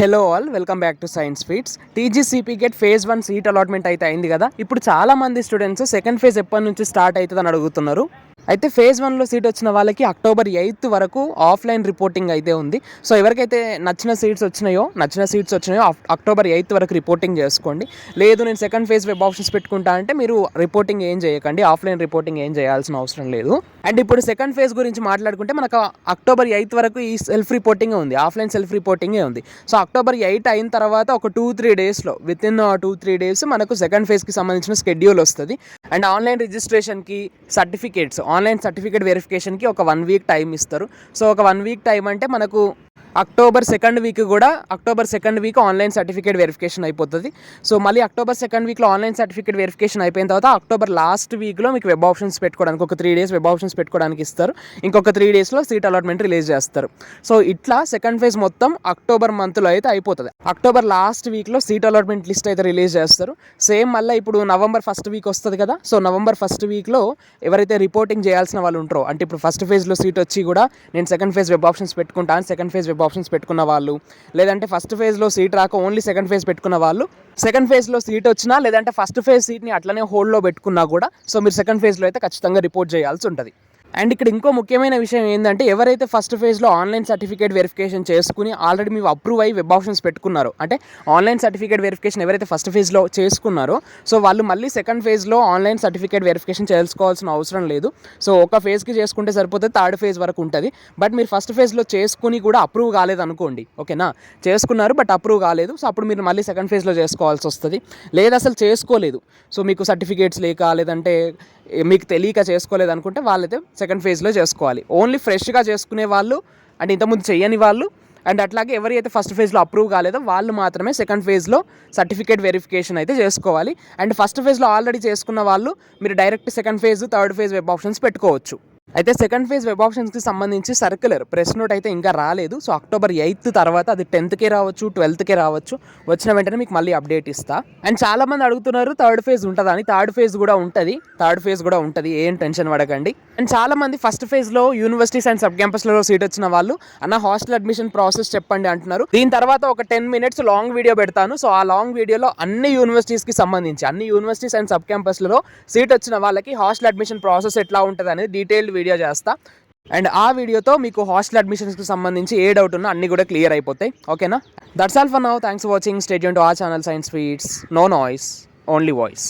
Hello all welcome back to science feats TGCP GET phase one seat allotment అయితే అయింది కదా. ఇప్పుడు చాలా మంది స్టూడెంట్స్ సెకండ్ ఫేజ్ ఎప్పటి నుంచి స్టార్ట్ అవుతుందని అడుగుతున్నారు. అయితే ఫేజ్ వన్లో సీట్ వచ్చిన వాళ్ళకి అక్టోబర్ ఎయిత్ వరకు ఆఫ్లైన్ రిపోర్టింగ్ అయితే ఉంది. సో ఎవరికైతే నచ్చిన సీట్స్ వచ్చినాయో నచ్చిన సీట్స్ వచ్చినాయో అక్టోబర్ ఎయిత్ వరకు రిపోర్టింగ్ చేసుకోండి. లేదు నేను సెకండ్ ఫేజ్ వెబ్ ఆప్షన్స్ పెట్టుకుంటా అంటే మీరు రిపోర్టింగ్ ఏం చేయకండి. ఆఫ్లైన్ రిపోర్టింగ్ ఏం చేయాల్సిన అవసరం లేదు. అండ్ ఇప్పుడు సెకండ్ ఫేజ్ గురించి మాట్లాడుకుంటే మనకు అక్టోబర్ ఎయిత్ వరకు ఈ సెల్ఫ్ రిపోర్టింగ్ ఉంది. ఆఫ్లైన్ సెల్ఫ్ రిపోర్టింగే ఉంది. సో అక్టోబర్ ఎయిట్ అయిన తర్వాత ఒక టూ త్రీ డేస్లో within two three days మనకు సెకండ్ ఫేజ్కి సంబంధించిన షెడ్యూల్ వస్తుంది. అండ్ ఆన్లైన్ రిజిస్ట్రేషన్కి సర్టిఫికేట్స్ ఆన్లైన్ సర్టిఫికేట్ వెరిఫికేషన్కి ఒక వన్ వీక్ టైం ఇస్తారు. సో ఒక వన్ వీక్ టైం అంటే మనకు అక్టోబర్ సెకండ్ వీక్ కూడా October second week online certificate verification అయిపోతుంది. సో మళ్ళీ అక్టోబర్ సెకండ్ వీక్లో ఆన్లైన్ సర్టిఫికేట్ వెరిఫికేషన్ అయిపోయిన తర్వాత అక్టోబర్ లాస్ట్ వీక్లో మీకు వెబ్ ఆప్షన్స్ పెట్టుకోవడానికి ఒక త్రీ డేస్ వెబ్ ఆప్షన్స్ పెట్టుకోవడానికి ఇస్తారు. ఇంకొక త్రీ డేస్లో సీట్ అలాట్మెంట్ రిలీజ్ చేస్తారు. సో ఇట్లా సెకండ్ ఫేజ్ మొత్తం అక్టోబర్ మంత్లో అయితే అయిపోతుంది. అక్టోబర్ లాస్ట్ వీక్లో సీట్ అలాట్మెంట్ లిస్ట్ అయితే రిలీజ్ చేస్తారు. సేమ్ మళ్ళీ ఇప్పుడు నవంబర్ ఫస్ట్ వీక్ వస్తుంది కదా. సో నవంబర్ ఫస్ట్ వీక్లో ఎవరైతే రిపోర్టింగ్ చేయాల్సిన వాళ్ళు ఉంటారో అంటే ఇప్పుడు ఫస్ట్ ఫేజ్లో సీట్ వచ్చి కూడా నేను సెకండ్ ఫేజ్ వెబ్ ఆప్షన్స్ పెట్టుకుంటాను సెకండ్ ఫేజ్ వెబ్ ఆప్షన్స్ పెట్టుకున్న వాళ్ళు లేదంటే ఫస్ట్ ఫేజ్లో సీట్ రాక ఓన్లీ సెకండ్ ఫేజ్ పెట్టుకున్న వాళ్ళు సెకండ్ ఫేజ్లో సీట్ వచ్చినా లేదంటే ఫస్ట్ ఫేజ్ సీట్ని అట్లనే హోల్డ్లో పెట్టుకున్నా కూడా సో మీరు సెకండ్ ఫేజ్లో అయితే ఖచ్చితంగా రిపోర్ట్ చేయాల్సి ఉంటుంది. అండ్ ఇక్కడ ఇంకో ముఖ్యమైన విషయం ఏంటంటే ఎవరైతే ఫస్ట్ ఫేజ్లో ఆన్లైన్ సర్టిఫికేట్ వెరిఫికేషన్ చేసుకుని ఆల్రెడీ మీరు అప్రూవ్ అయ్యి వెబ్ ఆప్షన్స్ పెట్టుకున్నారో అంటే ఆన్లైన్ సర్టిఫికేట్ వెరిఫికేషన్ ఎవరైతే ఫస్ట్ ఫేజ్లో చేసుకున్నారో సో వాళ్ళు మళ్ళీ సెకండ్ ఫేజ్లో ఆన్లైన్ సర్టిఫికేట్ వెరిఫికేషన్ చేసుకోవాల్సిన అవసరం లేదు. సో ఒక ఫేజ్కి చేసుకుంటే సరిపోతే థర్డ్ ఫేజ్ వరకు ఉంటుంది. బట్ మీరు ఫస్ట్ ఫేజ్లో చేసుకుని కూడా అప్రూవ్ కాలేదు అనుకోండి ఓకేనా చేసుకున్నారు బట్ అప్రూవ్ కాలేదు సో అప్పుడు మీరు మళ్ళీ సెకండ్ ఫేజ్లో చేసుకోవాల్సి వస్తుంది. లేదా అసలు చేసుకోలేదు. సో మీకు సర్టిఫికేట్స్ లేక లేదంటే మీకు తెలియక చేసుకోలేదు అనుకుంటే వాళ్ళైతే సెకండ్ ఫేజ్లో చేసుకోవాలి. ఓన్లీ ఫ్రెష్గా చేసుకునే వాళ్ళు అండ్ ఇంతకుముందు చేయని వాళ్ళు అండ్ అట్లాగే ఎవరైతే ఫస్ట్ ఫేజ్లో అప్రూవ్ కాలేదో వాళ్ళు మాత్రమే సెకండ్ ఫేజ్లో సర్టిఫికేట్ వెరిఫికేషన్ అయితే చేసుకోవాలి. అండ్ ఫస్ట్ ఫేజ్లో ఆల్రెడీ చేసుకున్న వాళ్ళు మీరు direct second phase third phase web options పెట్టుకోవచ్చు. అయితే సెకండ్ ఫేజ్ వెబ్ ఆప్షన్స్కి సంబంధించి సర్క్యులర్ ప్రెస్ నోట్ అయితే ఇంకా రాలేదు. సో అక్టోబర్ ఎయిత్ తర్వాత అది టెన్త్కే రావచ్చు ట్వెల్త్కే రావచ్చు. వచ్చిన వెంటనే మీకు మళ్ళీ అప్డేట్ ఇస్తా. అండ్ చాలా మంది అడుగుతున్నారు థర్డ్ ఫేజ్ ఉంటుందా అని. థర్డ్ ఫేజ్ కూడా ఉంటుంది. థర్డ్ ఫేజ్ కూడా ఉంటుంది. ఏం టెన్షన్ పడకండి. అండ్ చాలా మంది ఫస్ట్ ఫేజ్లో యూనివర్సిటీస్ అండ్ సబ్ క్యాంపస్లలో సీట్ వచ్చిన వాళ్ళు అన్న హాస్టల్ అడ్మిషన్ ప్రాసెస్ చెప్పండి అంటున్నారు. దీని తర్వాత ఒక టెన్ మినిట్స్ లాంగ్ వీడియో పెడతాను. సో ఆ లాంగ్ వీడియోలో అన్ని యూనివర్సిటీస్కి సంబంధించి అన్ని యూనివర్సిటీస్ అండ్ సబ్ క్యాంపస్లలో సీట్ వచ్చిన వాళ్ళకి హాస్టల్ అడ్మిషన్ ప్రాసెస్ ఎట్లా ఉంటుంది అనేది డీటెయిల్డ్ వీడియో చేస్తా. అండ్ ఆ వీడియోతో మీకు హాస్టల్ అడ్మిషన్స్కి సంబంధించి ఏ డౌట్ ఉన్నా అన్ని కూడా క్లియర్ అయిపోతాయి. ఓకేనా that's all for now thanks for watching stadium to ఆ channel science sweets no noise only voice